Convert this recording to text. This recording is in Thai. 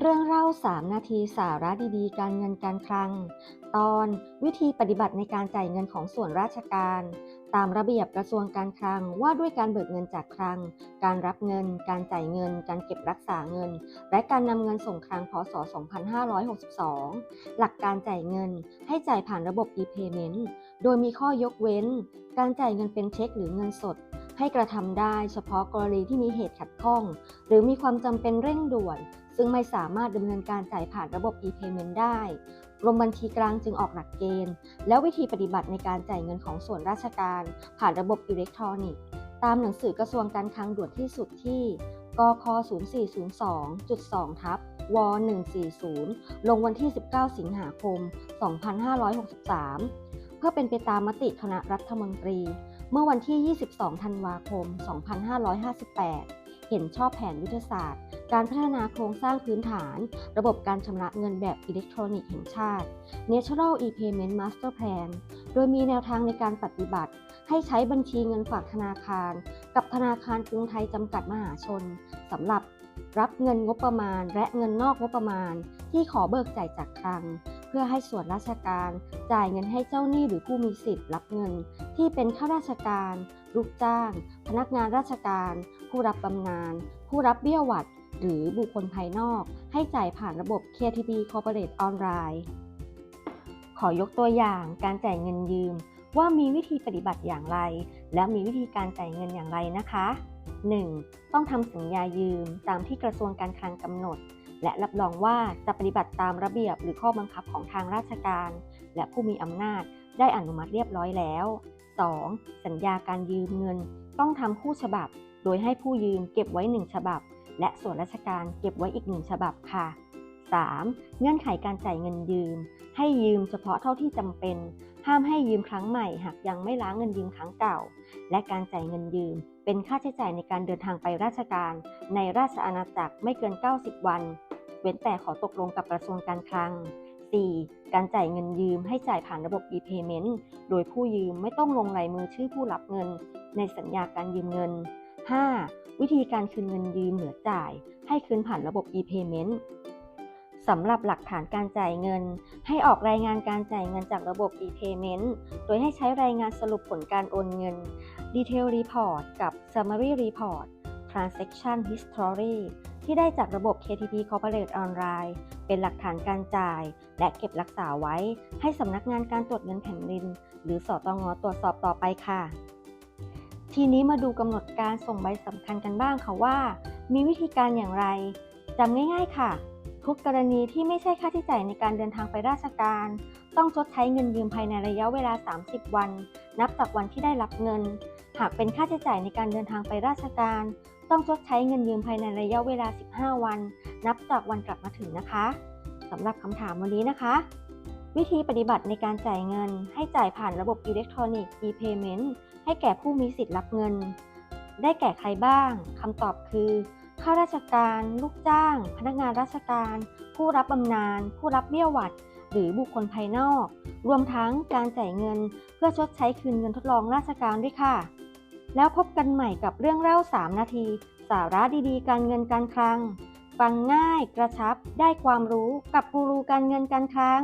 เรื่องเล่า 3 นาทีสาระดีๆ การเงินการคลัง ตอนวิธีปฏิบัติในการจ่ายเงินของส่วนราชการ ตามระเบียบกระทรวงการคลังว่าด้วยการเบิกเงินจากคลัง การรับเงิน การจ่ายเงิน การเก็บรักษาเงิน และการนำเงินส่งคลังพศ 2562 หลักการจ่ายเงินให้จ่ายผ่านระบบ e-payment โดยมีข้อยกเว้น การจ่ายเงินเป็นเช็คหรือเงินสด ให้กระทำได้เฉพาะกรณีที่มีเหตุขัดข้อง หรือมีความจำเป็นเร่งด่วน ซึ่งไม่สามารถดำเนินการจ่ายผ่านระบบ e-payment ได้ กรมบัญชีกลางจึงออกหลักเกณฑ์ และวิธีปฏิบัติในการจ่ายเงินของส่วนราชการ ผ่านระบบอิเล็กทรอนิกส์ตามหนังสือกระทรวงการคลังด่วนที่สุดที่กค0402.2ทับว140 ลงวันที่ 19 สิงหาคม 2563 เพื่อเป็นไปตามมติคณะรัฐมนตรี เมื่อวันที่ 22 ธันวาคม 2558 เห็นชอบแผนยุทธศาสตร์ การพัฒนาโครงสร้างพื้นฐาน ระบบการชำระเงินแบบอิเล็กทรอนิกส์แห่งชาติ National e-payment master plan โดยมีแนวทางในการปฏิบัติ ให้ใช้บัญชีเงินฝากธนาคาร กับธนาคารกรุงไทยจำกัดมหาชนสำหรับรับเงินงบประมาณ และเงินนอกงบประมาณ ที่ขอเบิกจ่ายจากคลัง เพื่อให้ส่วนราชการ จ่ายเงินให้เจ้าหนี้หรือผู้มีสิทธิ์รับเงิน ที่เป็นข้าราชการ ลูกจ้าง พนักงานราชการ ผู้รับบำนาญผู้รับเบี้ยหวัด หรือบุคคลภายนอก ให้จ่ายผ่านระบบ KTB Corporate Online ขอยกตัวอย่างการจ่ายเงินยืม ว่ามีวิธีปฏิบัติอย่างไร และมีวิธีการจ่ายเงินอย่างไรนะคะ 1. ต้องทำสัญญายืมตามที่กระทรวงการคลังกำหนด และรับรองว่าจะปฏิบัติตามระเบียบหรือข้อบังคับของทางราชการ และผู้มีอำนาจได้อนุมัติเรียบร้อยแล้ว 2. สัญญาการยืมเงิน ต้องทำคู่ฉบับ โดยให้ผู้ยืมเก็บไว้ 1 ฉบับ และส่วนราชการเก็บไว้อีก1ฉบับค่ะ 3. เงื่อนไขการจ่ายเงินยืม ให้ยืมเฉพาะเท่าที่จำเป็น ห้ามให้ยืมครั้งใหม่หากยังไม่ล้างเงินยืมครั้งเก่า และการจ่ายเงินยืม เป็นค่าใช้จ่ายในการเดินทางไปราชการ ในราชอาณาจักรไม่เกิน 90 วัน เว้นแต่ขอตกลงกับกระทรวงการคลัง 4. การจ่ายเงินยืมให้จ่ายผ่านระบบ e-payment โดยผู้ยืมไม่ต้องลงลายมือชื่อผู้รับเงิน ในสัญญาการยืมเงิน 5. วิธีการคืนเงินยืมเหลือจ่าย ให้คืนผ่านระบบ e-payment สำหรับหลักฐานการจ่ายเงิน ให้ออกรายงานการจ่ายเงินจากระบบ e-payment โดยให้ใช้รายงานสรุปผลการโอนเงิน Detail Report กับ Summary Report Transaction History ที่ได้จากระบบ KTP Corporate Online เป็นหลักฐานการจ่าย และเก็บรักษาไว้ ให้สำนักงานการตรวจเงินแผ่นดิน หรือสตงตรวจสอบต่อไปค่ะ ทีนี้มาดูกำหนดการส่งใบสำคัญกันบ้างค่ะว่า มีวิธีการอย่างไรจำง่าย ๆค่ะ ทุกกรณีที่ไม่ใช่ค่าใช้จ่ายในการเดินทางไปราชการ ต้องชดใช้เงินยืมภายในระยะเวลา 30 วัน นับจากวันที่ได้รับเงิน หากเป็นค่าใช้จ่ายในการเดินทางไปราชการ ต้องชดใช้เงินยืมภายในระยะเวลา 15 วัน นับจากวันกลับมาถึงนะคะสำหรับคำถามวันนี้นะคะ วิธีปฏิบัติในการจ่ายเงิน ให้จ่ายผ่านระบบอิเล็กทรอนิกส์ e-payment ให้แก่ผู้มีสิทธิ์รับเงิน ได้แก่ใครบ้างคำตอบคือข้าราชการ ลูกจ้าง พนักงานราชการ ผู้รับบำนาญ ผู้รับเบี้ยหวัด หรือบุคคลภายนอก รวมทั้งการจ่ายเงิน เพื่อชดใช้คืนเงินทดลองราชการด้วยค่ะ แล้วพบกันใหม่กับเรื่องเล่า 3 นาที สาระดีๆ การเงินการคลัง ฟังง่ายกระชับได้ความรู้กับกูรูการเงินการคลัง